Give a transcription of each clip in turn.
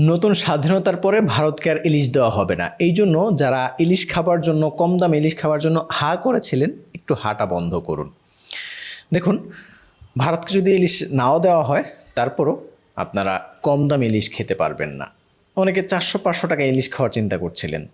নতুন স্বাধীনতার পরে ভারতকে আর ইলিশ দেওয়া হবে না। এই জন্য যারা ইলিশ খাবার জন্য, কম দামে ইলিশ খাবার জন্য হা করেছিলেন, একটু হাটা বন্ধ করুন। দেখুন, ভারতকে যদি ইলিশ নাও দেওয়া হয়, তারপরও আপনারা কম দামে ইলিশ খেতে পারবেন না। অনেকে চারশো, পাঁচশো টাকা ইলিশ খাওয়ার চিন্তা করছিলেন।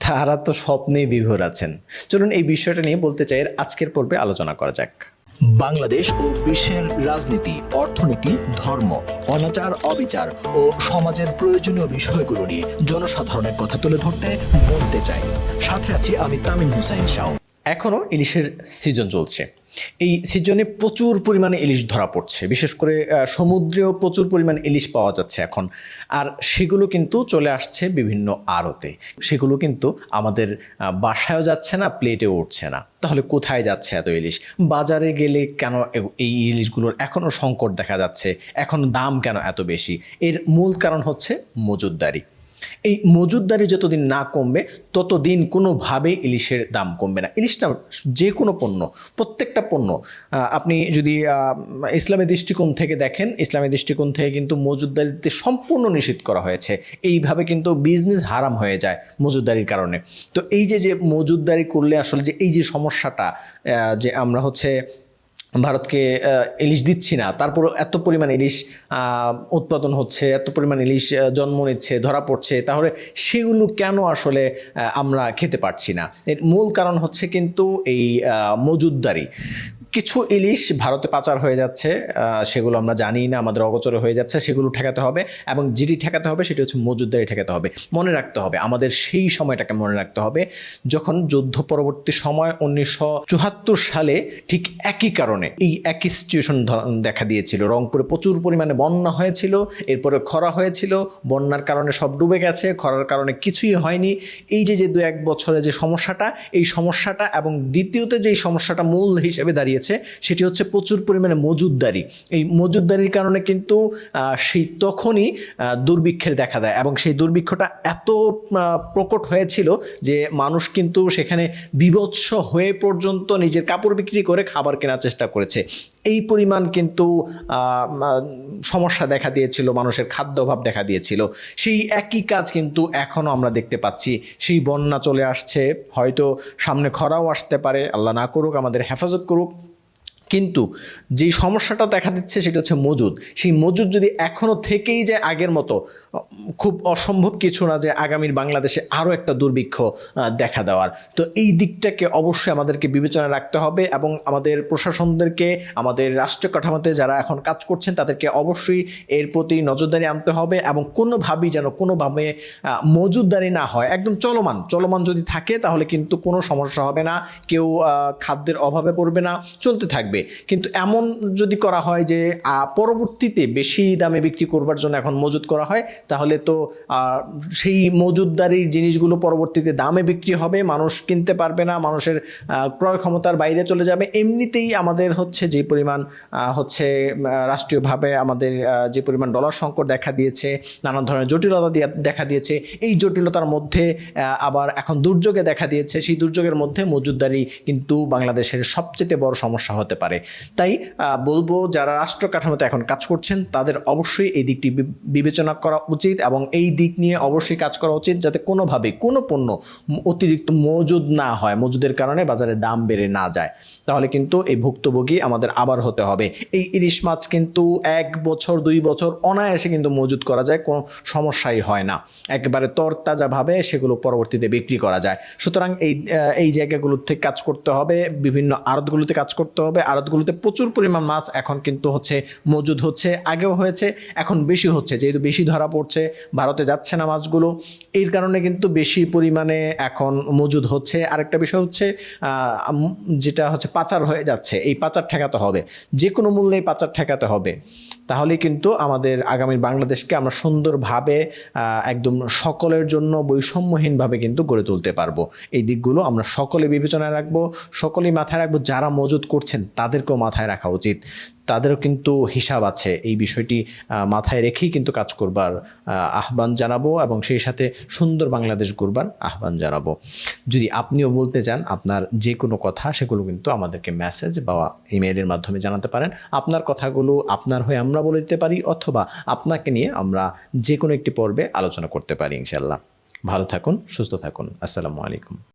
তারা তো স্বপ্নেই বিভোর আছেন। চলুন এই বিষয়টা নিয়ে বলতে চাই আজকের পর্বে আলোচনা করা যাক। বাংলাদেশ ও বিশ্বের রাজনীতি, অর্থনীতি, ধর্ম, অনাচার, অবিচার ও সমাজের প্রয়োজনীয় বিষয়গুলো নিয়ে জনসাধারণের কথা তুলে ধরতে বলতে চাই। সাথে আছি আমি তামিম হুসাইন শাহ। এখনও ইলিশের সিজন চলছে। এই সিজনে প্রচুর পরিমাণে ইলিশ ধরা পড়ছে। বিশেষ করে সমুদ্রেও প্রচুর পরিমাণে ইলিশ পাওয়া যাচ্ছে এখন। আর সেগুলো কিন্তু চলে আসছে বিভিন্ন আড়তে। সেগুলো কিন্তু আমাদের বাসায়ও যাচ্ছে না, প্লেটেও উঠছে না। তাহলে কোথায় যাচ্ছে এত ইলিশ? বাজারে গেলে কেন এই ইলিশগুলোর এখনও সংকট দেখা যাচ্ছে? এখন দাম কেন এত বেশি? এর মূল কারণ হচ্ছে মজুদদারি এই মজুদদারি যতদিন না কমবে, ততদিন কোনোভাবেই ইলিশের দাম কমবে না। ইলিশটা যে কোনো পণ্য, প্রত্যেকটা পণ্য আপনি যদি ইসলামী দৃষ্টিকোণ থেকে দেখেন, ইসলামী দৃষ্টিকোণ থেকে কিন্তু মজুদদারিতে সম্পূর্ণ নিষিদ্ধ করা হয়েছে। এইভাবে কিন্তু বিজনেস হারাম হয়ে যায় মজুদদারির কারণে। তো এই যে যে মজুদদারি করলে আসলে যে, এই যে সমস্যাটা যে আমরা হচ্ছে ভারতকে ইলিশ দিচ্ছি না। তারপর এত পরিমাণ ইলিশ উৎপাদন হচ্ছে, এত পরিমাণ ইলিশ জন্ম নিচ্ছে, ধরা পড়ছে। তাহলে সেগুলো কেন আসলে আমরা খেতে পারছি না? এর মূল কারণ হচ্ছে কিন্তু এই মজুদদারি। কিছু ইলিশ ভারতে পাচার হয়ে যাচ্ছে সেগুলো আমরা জানি না, আমাদের অগোচরে হয়ে যাচ্ছে, সেগুলো ঠেকাতে হবে এবং যেটি ঠেকাতে হবে সেটি হচ্ছে মজুদদারি ঠেকাতে হবে। মনে রাখতে হবে, আমাদের সেই সময়টাকে মনে রাখতে হবে যখন যুদ্ধ পরবর্তী সময় উনিশশো চুয়াত্তর সালে ঠিক একই কারণে এই একই সিচুয়েশন দেখা দিয়েছিল। রংপুরে প্রচুর পরিমাণে বন্যা হয়েছিল, এরপরে খরা হয়েছিল, বন্যার কারণে সব ডুবে গেছে, খরার কারণে কিছুই হয়নি। এই যে যে দু এক বছরে যে সমস্যাটা, এই সমস্যাটা এবং দ্বিতীয়তে যেই সমস্যাটা মূল হিসেবে দাঁড়িয়েছে সেটি হচ্ছে প্রচুর পরিমাণে মজুদদারি। এই মজুদদারির কারণে কিন্তু সেই তখনই দুর্ভিক্ষের দেখা দেয় এবং সেই দুর্ভিক্ষটা এত প্রকট হয়েছিল যে মানুষ কিন্তু সেখানে বিভৎস হয়ে পর্যন্ত নিজের কাপড় বিক্রি করে খাবার কেনার চেষ্টা করেছে। এই পরিমাণ কিন্তু সমস্যা দেখা দিয়েছিল, মানুষের খাদ্য অভাব দেখা দিয়েছিল। সেই একই কাজ কিন্তু এখনও আমরা দেখতে পাচ্ছি। সেই বন্যা চলে আসছে, হয়তো সামনে খরাও আসতে পারে, আল্লাহ না করুক, আমাদের হেফাজত করুক। কিন্তু যে সমস্যাটা দেখা দিচ্ছে সেটা হচ্ছে মজুদ। সেই মজুদ যদি এখনও থেকেই যায় আগের মতো, খুব অসম্ভব কিছু না যে আগামীর বাংলাদেশে আরও একটা দুর্ভিক্ষ দেখা দেওয়ার। তো এই দিকটাকে অবশ্যই আমাদেরকে বিবেচনায় রাখতে হবে এবং আমাদের প্রশাসনদেরকে, আমাদের রাষ্ট্র কাঠামোতে যারা এখন কাজ করছেন তাদেরকে অবশ্যই এর প্রতি নজরদারি আনতে হবে এবং কোনোভাবেই যেন কোনোভাবে মজুদদারি না হয়। একদম চলমান চলমান যদি থাকে তাহলে কিন্তু কোনো সমস্যা হবে না। কেউ খাদ্যের অভাবে পড়বে না, চলতে থাকবে। কিন্তু এমন যদি করা হয় যে পরবর্তীতে বেশি দামে বিক্রি করবার জন্য এখন মজুদ করা হয়, তাহলে তো সেই মজুদদারির জিনিসগুলো পরবর্তীতে দামে বিক্রি হবে, মানুষ কিনতে পারবে না, মানুষের ক্রয় ক্ষমতার বাইরে চলে যাবে। এমনিতেই আমাদের হচ্ছে যে পরিমাণ হচ্ছে রাষ্ট্রীয়ভাবে আমাদের যে পরিমাণ ডলার সংকট দেখা দিয়েছে, নানা ধরনের জটিলতা দেখা দিয়েছে, এই জটিলতার মধ্যে আবার এখন দুর্যোগে দেখা দিয়েছে, সেই দুর্যোগের মধ্যে মজুদদারি কিন্তু বাংলাদেশের সবচেয়ে বড় সমস্যা হতে পারে। তাই বলব যারা রাষ্ট্র কাঠামোতে এখন কাজ করছেন, তাদের অবশ্যই এই দিকটি বিবেচনা করা উচিত এবং এই দিক নিয়ে অবশ্যই কাজ করা উচিত যাতে কোনোভাবে কোনো পণ্য অতিরিক্ত মজুদ না হয়, মজুদের কারণে বাজারে দাম বেড়ে না যায়। তাহলে কিন্তু এই ভুক্তভোগী আমাদের আবার হতে হবে। এই ইলিশ মাছ কিন্তু এক বছর, দুই বছর অনায়াসে কিন্তু মজুদ করা যায়, কোনো সমস্যাই হয় না। একেবারে তরতাজাভাবে সেগুলো পরবর্তীতে বিক্রি করা যায়। সুতরাং এই এই জায়গাগুলোতে কাজ করতে হবে, বিভিন্ন আড়তগুলোতে কাজ করতে হবে আড়তগুলোতে প্রচুর পরিমাণ মাছ এখন কিন্তু হচ্ছে মজুদ হচ্ছে, আগেও হয়েছে, এখন বেশি হচ্ছে, যেহেতু বেশি ধরা পড়ছে, ভারতে যাচ্ছে না মাছগুলো। এর কারণে কিন্তু বেশি পরিমাণে এখন মজুদ হচ্ছে। আরেকটা বিষয় হচ্ছে যেটা হচ্ছে পাচার হয়ে যাচ্ছে, এই পাচার ঠেকাতে হবে। যে কোনো মূল্যে পাচার ঠেকাতে হবে। তাহলে কিন্তু আমাদের আগামী বাংলাদেশকে আমরা সুন্দরভাবে একদম সকলের জন্য বৈষম্যহীনভাবে কিন্তু গড়ে তুলতে পারব। এই দিকগুলো আমরা সকলে বিবেচনায় রাখব, সকলেই মাথায় রাখব, যারা মজুদ করছেন তাদেরকেও মাথায় রাখা উচিত। তাদেরও কিন্তু হিসাব আছে। এই বিষয়টি মাথায় রেখেই কিন্তু কাজ করবার আহ্বান জানাব এবং সেই সাথে সুন্দর বাংলাদেশ গড়বার আহ্বান জানাব। যদি আপনিও বলতে চান আপনার যে কোনো কথা, সেগুলো কিন্তু আমাদেরকে মেসেজ বা ইমেইলের মাধ্যমে জানাতে পারেন। আপনার কথাগুলো আপনার হয়ে আমরা বলে দিতে পারি অথবা আপনাকে নিয়ে আমরা যে কোনো একটি পর্বে আলোচনা করতে পারি ইনশাল্লাহ ভালো থাকুন, সুস্থ থাকুন। আসসালামু আলাইকুম।